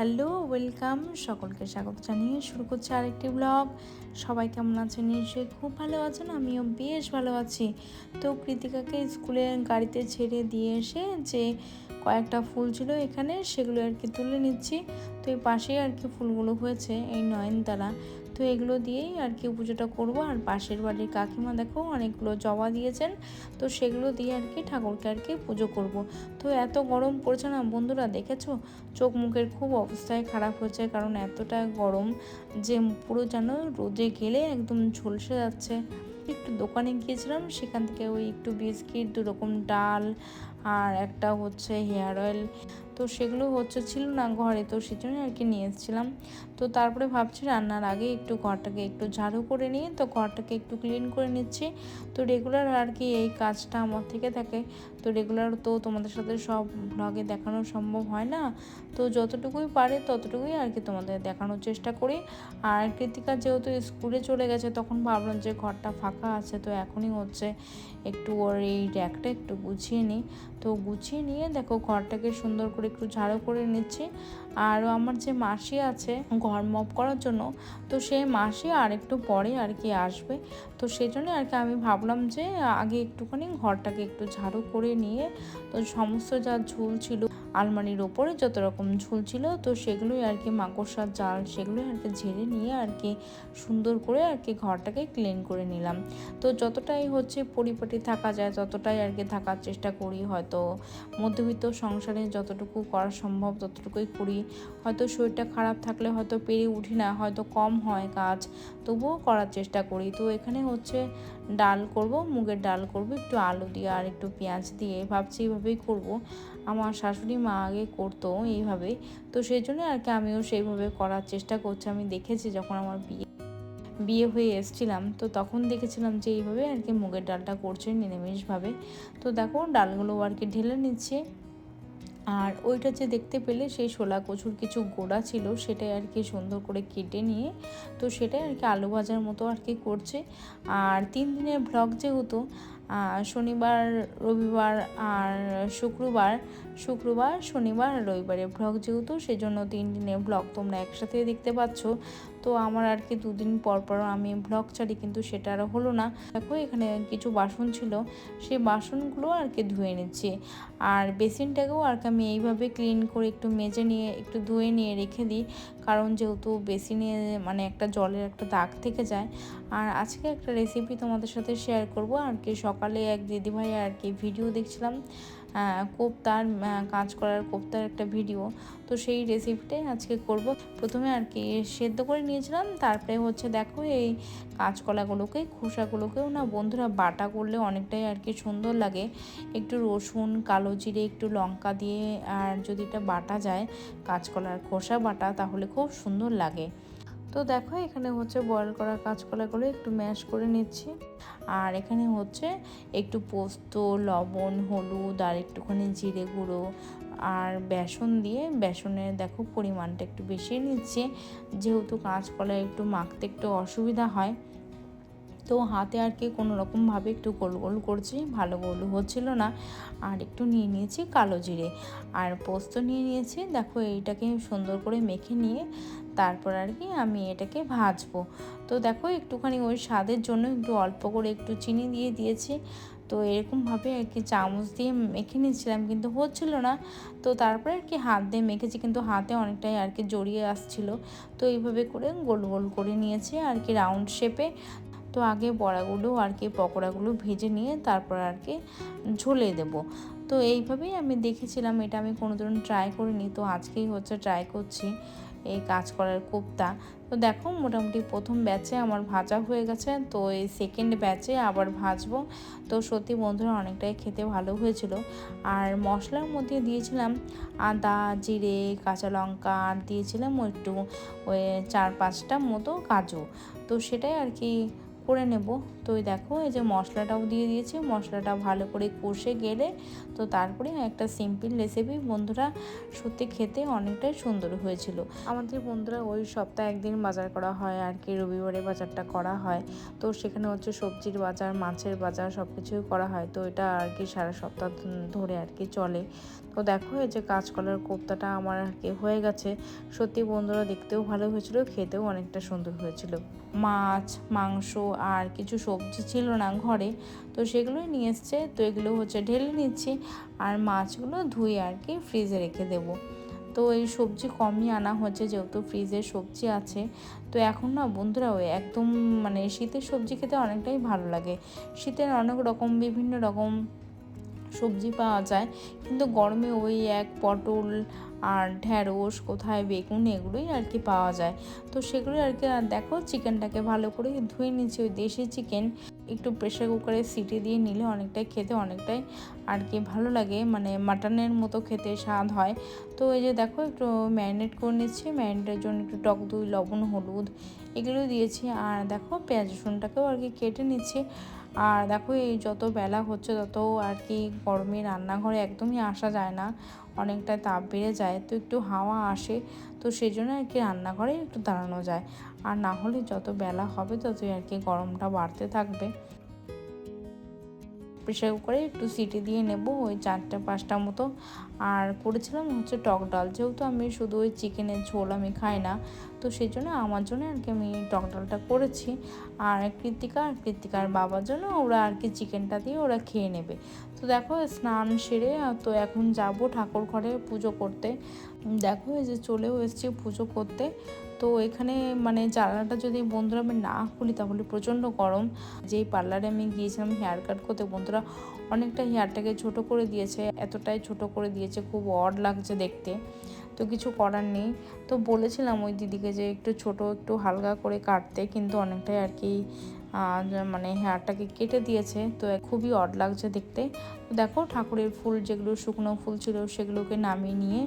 Hello, welcome. সকলকে স্বাগত জানিয়ে শুরু করছি আরেকটি ব্লগ। সবাই কেমন আছেন? নিশ্চয়ই খুব ভালো আছেন, আমিও বেশ ভালো আছি। তো কৃতিকাকে স্কুলে গাড়িতে ছেড়ে দিয়ে এসে যে কয়েকটা ফুল ছিল এখানে, সেগুলো আর কি তুলে নিচ্ছি। তো এই পাশেই আর কি ফুলগুলো হয়েছে, এই নয়নতারা। তো এগুলো দিয়েই আর কি পুজোটা করব। আর পাশের বাড়ির কাকিমা দেখো অনেকগুলো জবা দিয়েছেন, তো সেগুলো দিয়ে আর কি ঠাকুরকে আর কি পুজো করব। তো এত গরম পড়ছে না বন্ধুরা, দেখেছ? চোখ মুখের খুব অবস্থায় খারাপ হয়েছে কারণ এতটা গরম যে পুরো যেন রোদে গেলে একদম ঝলসে যাচ্ছে। একটু দোকানে গিয়েছিলাম, সেখান থেকে ওই একটু বিস্কিট দু রকম ডাল আর একটা হচ্ছে হেয়ার অয়েল। তো সেগুলো হচ্ছে ছিল না ঘরে, তো সেজন্য আর কি নিয়ে এসেছিলাম। তো তারপরে ভাবছি রান্নার আগে একটু ঘরটাকে একটু ঝাড়ু করে নিয়ে, তো ঘরটাকে একটু ক্লিন করে নিচ্ছি। তো রেগুলার আর কি এই কাজটা আমার থেকে থাকে। তো রেগুলার তো তোমাদের সাথে সব ব্লগে দেখানো সম্ভব হয় না। তো যতটুকুই পারে ততটুকুই আর কি তোমাদের দেখানোর চেষ্টা করি। আর কৃতিকা যেহেতু স্কুলে চলে গেছে, তখন ভাবলাম যে ঘরটা ফাঁকা আছে, তো এখনই হচ্ছে একটু ওর এই র্যাকটা একটু গুছিয়ে নিই। তো গুছিয়ে নিয়ে দেখো ঘরটাকে সুন্দর করে একটু ঝাড়ু করে নিচ্ছি। আর আমার যে মাসি আছে, ঘর মপ করার জন্য, তো সেই মাসি আর একটু পরে আর কি আসবে। তো সেই জন্য আর কি আমি ভাবলাম যে, আগে একটুখানি ঘরটাকে একটু ঝাড়ু করে নিয়ে, তো সমস্ত যা ঝুল ছিল, আলমারির ওপরে যত রকম ঝুল ছিল, তো সেগুলোই আর কি মাকড়সার জাল সেগুলোই আর কি ঝেড়ে নিয়ে আর কি সুন্দর করে আর কি ঘরটাকে ক্লিন করে নিলাম। তো যতটাই হচ্ছে পরিপাটি থাকা যায়, ততটাই আর কি থাকার চেষ্টা করি হয়তো। মধ্যবিত্ত সংসারে যতটুকু করা সম্ভব, ততটুকুই করি। হয়তো শরীরটা খারাপ থাকলে হয়তো পেরে উঠি না, হয়তো কম হয় কাজ, তবুও করার চেষ্টা করি। তো এখানে হচ্ছে ডাল করব, মুগের ডাল করব, একটু আলু দিয়ে আর একটু পেঁয়াজ দিয়ে। ভাবছি এইভাবেই করব। আমার শাশুড়ি মা আগে করতো এইভাবে। তো সেই জন্য আর কি আমিও সেইভাবে করার চেষ্টা করছি। আমি দেখেছি যখন আমার বিয়ে বিয়ে হয়ে এসছিলাম, তো তখন দেখেছিলাম যে এইভাবে আর কি মুগের ডালটা করছে নিরামিষভাবে। তো দেখো, ডালগুলো আর কি ঢেলে নিচ্ছে। আর ওইটা যে দেখতে পেলে সেই শোলা কচুর কিছু গোড়া ছিল সেটাই আর কি সুন্দর করে কেটে নিয়ে, তো সেটাই আর কি আলু ভাজার মতো আর কি করছে। আর তিন দিনের ব্লগ যেহেতু শনিবার, রবিবার আর শুক্রবার শুক্রবার, শনিবার আর রবিবারে ব্লগ যেহেতু, সেজন্য তিন দিনের ব্লগ তোমরা একসাথে দেখতে পাচ্ছ। তো আমার আর কি দুদিন পর পর আমি ব্লগ ছাড়ি, কিন্তু সেটা আর হলো না। দেখো, এখানে কিছু বাসন ছিল সেই বাসনগুলো আর কি ধুয়ে নিচ্ছি। আর বেসিনটাকেও আর কি আমি এইভাবে ক্লিন করে একটু মেজে নিয়ে, একটু ধুয়ে নিয়ে রেখে দিই। কারণ যেহেতু বেশি নিয়ে মানে একটা জলের একটা দাগ থেকে যায়। আর আজকে একটা রেসিপি তোমাদের সাথে শেয়ার করব। আর কি সকালে এক দিদিভাই আর কি ভিডিও দেখছিলাম। কোপ্তার কাজ করার কোপ্তার একটা ভিডিও তো সেই রেসিপিটাই আজকে করব। প্রথমে আর কি সেদ্ধ করে নিয়েছিলাম, তারপরে হচ্ছে দেখো এই কাঁচকলাগুলোকে, খোসাগুলোকেও না বন্ধুরা বাটা করলে অনেকটাই আর কি সুন্দর লাগে। একটু রসুন, কালো জিরে, একটু লঙ্কা দিয়ে আর যদি এটা বাটা যায়, কাঁচকলার খোসা বাটা, তাহলে খুব সুন্দর লাগে। তো দেখো, এখানে হচ্ছে বয়েল করা কাঁচকলাগুলো একটু ম্যাশ করে নিচ্ছি। আর এখানে হচ্ছে একটু পোস্ত, লবণ, হলুদ আর একটুখানি জিরে গুঁড়ো আর বেসন দিয়ে বেসনের দেখো পরিমাণটা একটু বেশি নিচ্ছে। যেহেতু কাঁচকলা একটু মাখতে একটু অসুবিধা হয় তো হাতে আর কি কোনো রকমভাবে একটু গোল গোল করছি, ভালো গোল হচ্ছিল না। আর একটু নিয়ে নিয়েছি কালো জিরে। আর পোস্ত নিয়ে নিয়েছি, দেখো এইটাকে সুন্দর করে মেখে নিয়ে তারপর আর কি আমি এটাকে ভাজবো। তো দেখো একটুখানি ওই স্বাদের জন্য একটু অল্প করে একটু চিনি দিয়ে দিয়েছি। তো এরকমভাবে আর কি চামচ দিয়ে মেখে নিয়েছিলাম কিন্তু হচ্ছিল না। তো তারপরে আর কি হাত দিয়ে মেখেছি কিন্তু হাতে অনেকটাই আর কি জড়িয়ে আসছিল। তো এইভাবে করে গোল গোল করে নিয়েছি আর কি রাউন্ড শেপে। তো আগে বড়াগুলো আর কি, পকোড়াগুলো ভেজে নিয়ে তারপর আর কি ঝোলে দেব। তো এইভাবেই আমি দেখেছিলাম, এটা আমি কোনো দিন ট্রাই করিনি। তো আজকেই হচ্ছে ট্রাই করছি এই কাজ করার কোপ্তা। তো দেখো, মোটামুটি প্রথম ব্যাচে আমার ভাজা হয়ে গেছে। তো এই সেকেন্ড ব্যাচে আবার ভাজবো। তো সত্যি বন্ধুরা, অনেকটাই খেতে ভালো হয়েছিল। আর মশলার মধ্যে দিয়েছিলাম আদা, জিরে, কাঁচা লঙ্কা, আর দিয়েছিলাম একটু ওই চার পাঁচটা মতো কাজু। তো সেটাই আর কি করে নেব। তো দেখো, এই যে মশলাটাও দিয়ে দিয়েছি। মশলাটা ভালো করে কষে গেলে তো তারপরে একটা সিম্পল রেসিপি বন্ধুরা সত্যি খেতে অনেকটাই সুন্দর হয়েছিল। আমাদের বন্ধুরা ওই সপ্তাহে একদিন বাজার করা হয় আর কি, রবিবারে বাজারটা করা হয়। তো সেখানে হচ্ছে সবজির বাজার, মাছের বাজার সব কিছুই করা হয়। তো এটা আর কি সারা সপ্তাহ ধরে আর কি চলে। তো দেখো, এই যে কাঁচকলার কোপ্তাটা আমার আর কি হয়ে গেছে। সত্যি বন্ধুরা দেখতেও ভালো হয়েছিল, খেতেও অনেকটা সুন্দর হয়েছিল। মাছ, মাংস আর কিছু সবজি ছিল না ঘরে, তো সেগুলোই নিয়ে এসছে। তো এগুলো হচ্ছে ঢেলে নিচ্ছি আর মাছগুলো ধুয়ে আর কি ফ্রিজে রেখে দেবো। তো এই সবজি কমই আনা হচ্ছে যেহেতু ফ্রিজে সবজি আছে। তো এখন না বন্ধুরা ওই একদম মানে শীতের সবজি খেতে অনেকটাই ভালো লাগে। শীতের অনেক রকম, বিভিন্ন রকম সবজি পাওয়া যায়। কিন্তু গরমে ওই এক পটল আর ঢ্যাঁড়স, কোথায় বেগুন এগুলোই আর কি পাওয়া যায়। তো সেগুলোই আর কি দেখো চিকেনটাকে ভালো করে ধুয়ে নিচ্ছি ওই দেশি চিকেন। একটু প্রেশার কুকারে সিটি দিয়ে নিলে অনেকটাই খেতে অনেকটাই আর কি ভালো লাগে মানে মাটনের মতো খেতে স্বাদ হয়। তো এই যে দেখো একটু ম্যারিনেট করে নিচ্ছি ম্যারিনেটের জন্য একটু টক দই, লবণ, হলুদ এগুলো দিয়েছি। আর দেখো পেঁয়াজ রসুনটাকেও আর কি কেটে নিচ্ছি। আর দেখো এই যত বেলা হচ্ছে তত আর কি গরমে রান্নাঘরে একদমই আসা যায় না। অনেকটা তাপ বেড়ে যায়, তো একটু হাওয়া আসে, তো সেই জন্য আর কি রান্নাঘরে একটু দাঁড়ানো যায়। আর না হলে যত বেলা হবে ততই আর কি গরমটা বাড়তে থাকবে। প্রেশার কুকারে একটু সিটি দিয়ে নেব, ওই চারটা, পাঁচটা মতো। আর করেছিলাম হচ্ছে টক ডাল। যেহেতু আমি শুধু ওই চিকেনের ঝোল আমি খাই না, তো সেই জন্য আমার জন্য আর কি আমি টক ডালটা করেছি। আর কৃতিকা আর কৃতিকার বাবার জন্য ওরা আর কি চিকেনটা দিয়ে ওরা খেয়ে নেবে। তো দেখো, স্নান সেরে, তো এখন যাব ঠাকুর ঘরে পুজো করতে। দেখো, এই যে চলেও এসেছি পুজো করতে। তো এখানে মানে জানালাটা যদি বন্ধুরা আমি না খুলি তাহলে প্রচণ্ড গরম। যেই পার্লারে আমি গিয়েছিলাম হেয়ার কাট করতে, বন্ধুরা অনেকটা হেয়ারটাকে ছোট করে দিয়েছে, এতটাই ছোট করে দিয়েছে, খুব অড লাগছে দেখতে। তো কিছু করার নেই। তো বলেছিলাম ওই দিদিকে যে একটু ছোট, একটু হালকা করে কাটতে, কিন্তু অনেকটাই আর কি মানে হেয়ারটাকে কেটে দিয়েছে, তো খুবই অড লাগছে দেখতে। দেখো ঠাকুরের ফুল, যেগুলো শুকনো ফুল ছিল সেগুলোকে নামিয়ে নিয়ে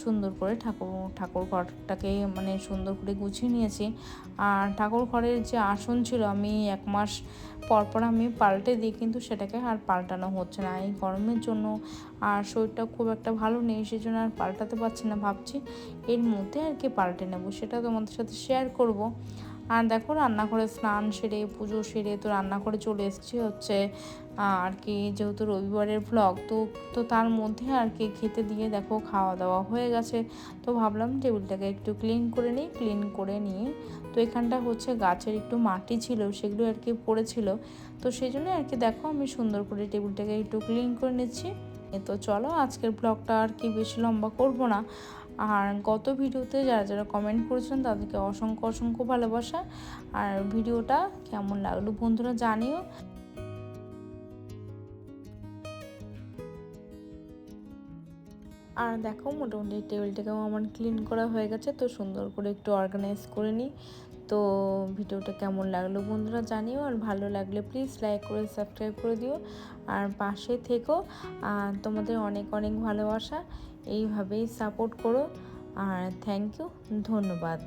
সুন্দর করে ঠাকুর ঠাকুর ঘরটাকে মানে সুন্দর করে গুছিয়ে নিয়েছি। আর ঠাকুর ঘরের যে আসন ছিল, আমি এক মাস পরপর আমি পাল্টে দিই, কিন্তু সেটাকে আর পাল্টানো হচ্ছে না। এই গরমের জন্য আর শরীরটা খুব একটা ভালো নেই সেই জন্য আর পাল্টাতে পারছি না, ভাবছি এর মধ্যে আর কি পাল্টে নেব, সেটা তোমাদের সাথে শেয়ার করব। আর দেখো রান্নাঘরে স্নান সেরে, পুজো সেরে তো রান্নাঘরে চলে এসেছি হচ্ছে আর কি যেহেতু রবিবারের ব্লগ তো তো তার মধ্যে আর কি খেতে দিয়ে দেখো খাওয়া দাওয়া হয়ে গেছে। তো ভাবলাম টেবিলটাকে একটু ক্লিন করে নিই ক্লিন করে নিয়ে তো এখানটা হচ্ছে গাছের একটু মাটি ছিল, সেগুলো আর কি পড়েছিল। তো সেই জন্য আর কি দেখো আমি সুন্দর করে টেবিলটাকে একটু ক্লিন করে নিচ্ছি। তো চলো আজকের ব্লগটা আর কি বেশি লম্বা করব না। আর গত ভিডিওতে যারা যারা কমেন্ট করেছেন, তাদেরকে অসংখ্য অসংখ্য ভালোবাসা। আর ভিডিওটা কেমন লাগল বন্ধুরা জানিও। আর দেখো, মোটামুটি টেবিলটাকেও আমার ক্লিন করা হয়ে গেছে, তো সুন্দর করে একটু অর্গানাইজ করে নিই। তো ভিডিওটা কেমন লাগল বন্ধুরা জানিও, আর ভালো লাগলে প্লিজ লাইক করে সাবস্ক্রাইব করে দিও, আর পাশে থেকো। আর তোমাদের অনেক অনেক ভালোবাসা, এইভাবেই সাপোর্ট করো। আর থ্যাংক ইউ ধন্যবাদ।